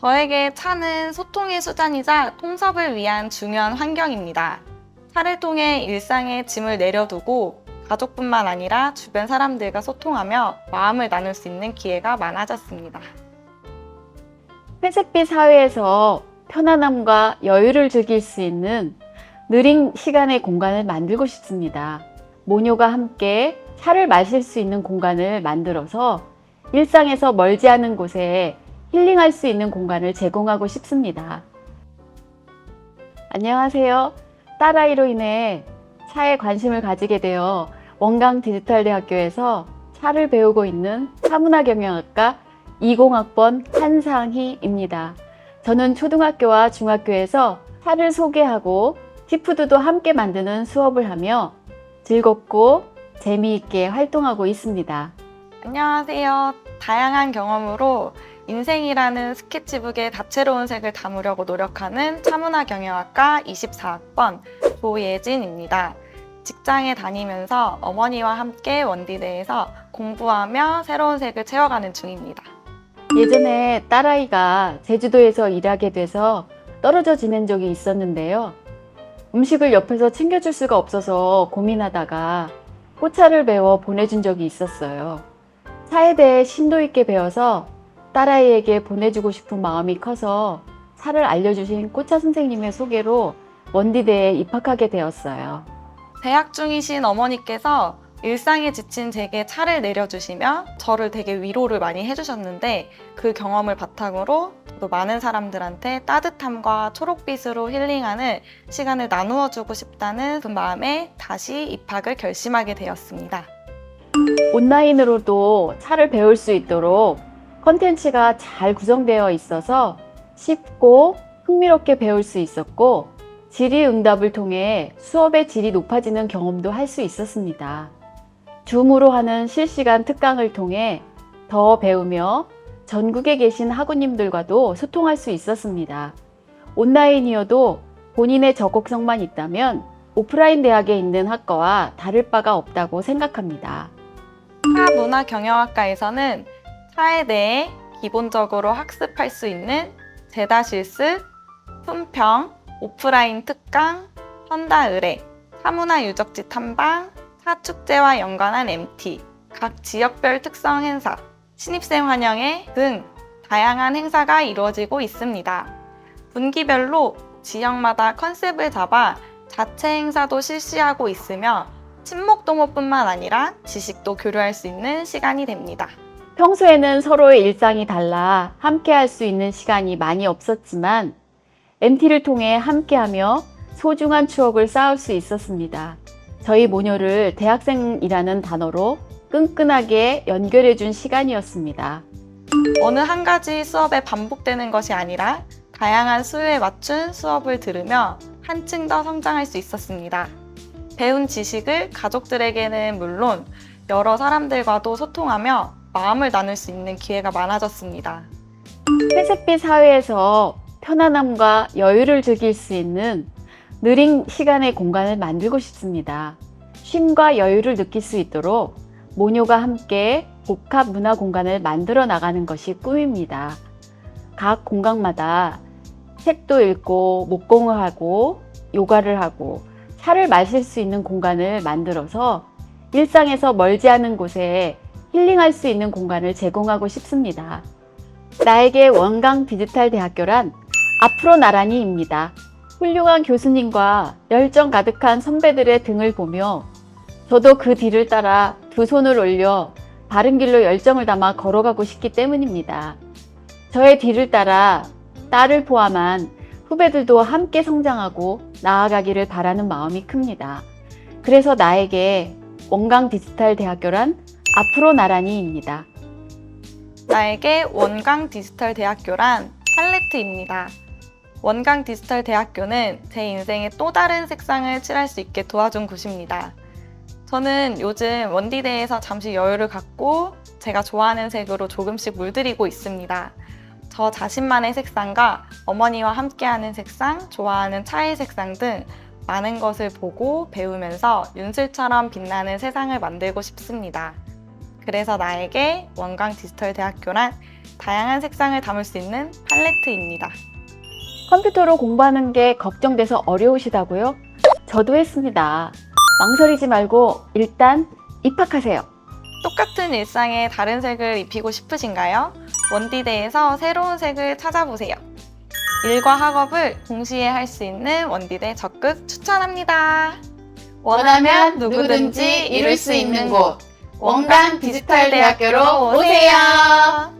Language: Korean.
저에게 차는 소통의 수단이자 통섭을 위한 중요한 환경입니다. 차를 통해 일상의 짐을 내려두고 가족뿐만 아니라 주변 사람들과 소통하며 마음을 나눌 수 있는 기회가 많아졌습니다. 회색빛 사회에서 편안함과 여유를 즐길 수 있는 느린 시간의 공간을 만들고 싶습니다. 모녀가 함께 차를 마실 수 있는 공간을 만들어서 일상에서 멀지 않은 곳에 힐링할 수 있는 공간을 제공하고 싶습니다. 안녕하세요. 딸아이로 인해 차에 관심을 가지게 되어 원강 디지털대학교에서 차를 배우고 있는 차문화경영학과 20학번 한상희입니다. 저는 초등학교와 중학교에서 차를 소개하고 티푸드도 함께 만드는 수업을 하며 즐겁고 재미있게 활동하고 있습니다. 안녕하세요. 다양한 경험으로 인생이라는 스케치북에 다채로운 색을 담으려고 노력하는 차문화 경영학과 24학번 조예진입니다. 직장에 다니면서 어머니와 함께 원디대에서 공부하며 새로운 색을 채워가는 중입니다. 예전에 딸아이가 제주도에서 일하게 돼서 떨어져 지낸 적이 있었는데요. 음식을 옆에서 챙겨줄 수가 없어서 고민하다가 꽃차를 배워 보내준 적이 있었어요. 차에 대해 심도 있게 배워서 딸아이에게 보내주고 싶은 마음이 커서 차를 알려주신 꽃차 선생님의 소개로 원디대에 입학하게 되었어요. 대학 중이신 어머니께서 일상에 지친 제게 차를 내려주시며 저를 되게 위로를 많이 해주셨는데 그 경험을 바탕으로 저도 많은 사람들한테 따뜻함과 초록빛으로 힐링하는 시간을 나누어 주고 싶다는 그 마음에 다시 입학을 결심하게 되었습니다. 온라인으로도 차를 배울 수 있도록 컨텐츠가 잘 구성되어 있어서 쉽고 흥미롭게 배울 수 있었고 질의응답을 통해 수업의 질이 높아지는 경험도 할 수 있었습니다. 줌으로 하는 실시간 특강을 통해 더 배우며 전국에 계신 학우님들과도 소통할 수 있었습니다. 온라인이어도 본인의 적극성만 있다면 오프라인 대학에 있는 학과와 다를 바가 없다고 생각합니다. 차문화경영학과에서는 차에 대해 기본적으로 학습할 수 있는 제다 실습, 품평, 오프라인 특강, 현다 의뢰, 차문화 유적지 탐방, 차 축제와 연관한 MT, 각 지역별 특성 행사, 신입생 환영회 등 다양한 행사가 이루어지고 있습니다. 분기별로 지역마다 컨셉을 잡아 자체 행사도 실시하고 있으며 친목 도모뿐만 아니라 지식도 교류할 수 있는 시간이 됩니다. 평소에는 서로의 일상이 달라 함께 할 수 있는 시간이 많이 없었지만 MT를 통해 함께하며 소중한 추억을 쌓을 수 있었습니다. 저희 모녀를 대학생이라는 단어로 끈끈하게 연결해 준 시간이었습니다. 어느 한 가지 수업에 반복되는 것이 아니라 다양한 수요에 맞춘 수업을 들으며 한층 더 성장할 수 있었습니다. 배운 지식을 가족들에게는 물론 여러 사람들과도 소통하며 마음을 나눌 수 있는 기회가 많아졌습니다. 회색빛 사회에서 편안함과 여유를 즐길 수 있는 느린 시간의 공간을 만들고 싶습니다. 쉼과 여유를 느낄 수 있도록 모녀가 함께 복합 문화 공간을 만들어 나가는 것이 꿈입니다. 각 공간마다 책도 읽고 목공을 하고 요가를 하고 차를 마실 수 있는 공간을 만들어서 일상에서 멀지 않은 곳에 힐링할 수 있는 공간을 제공하고 싶습니다. 나에게 원강 디지털 대학교란 앞으로 나란히입니다. 훌륭한 교수님과 열정 가득한 선배들의 등을 보며 저도 그 뒤를 따라 두 손을 올려 바른 길로 열정을 담아 걸어가고 싶기 때문입니다. 저의 뒤를 따라 딸을 포함한 후배들도 함께 성장하고 나아가기를 바라는 마음이 큽니다. 그래서 나에게 원강 디지털 대학교란 앞으로 나란히입니다. 나에게 원강 디지털 대학교란 팔레트입니다. 원강 디지털 대학교는 제 인생의 또 다른 색상을 칠할 수 있게 도와준 곳입니다. 저는 요즘 원디대에서 잠시 여유를 갖고 제가 좋아하는 색으로 조금씩 물들이고 있습니다. 저 자신만의 색상과 어머니와 함께하는 색상, 좋아하는 차의 색상 등 많은 것을 보고 배우면서 윤슬처럼 빛나는 세상을 만들고 싶습니다. 그래서 나에게 원광 디지털 대학교란 다양한 색상을 담을 수 있는 팔레트입니다. 컴퓨터로 공부하는 게 걱정돼서 어려우시다고요? 저도 했습니다. 망설이지 말고 일단 입학하세요. 똑같은 일상에 다른 색을 입히고 싶으신가요? 원디대에서 새로운 색을 찾아보세요. 일과 학업을 동시에 할 수 있는 원디대 적극 추천합니다. 원하면 누구든지 이룰 수 있는 곳 원광 디지털 대학교로 오세요.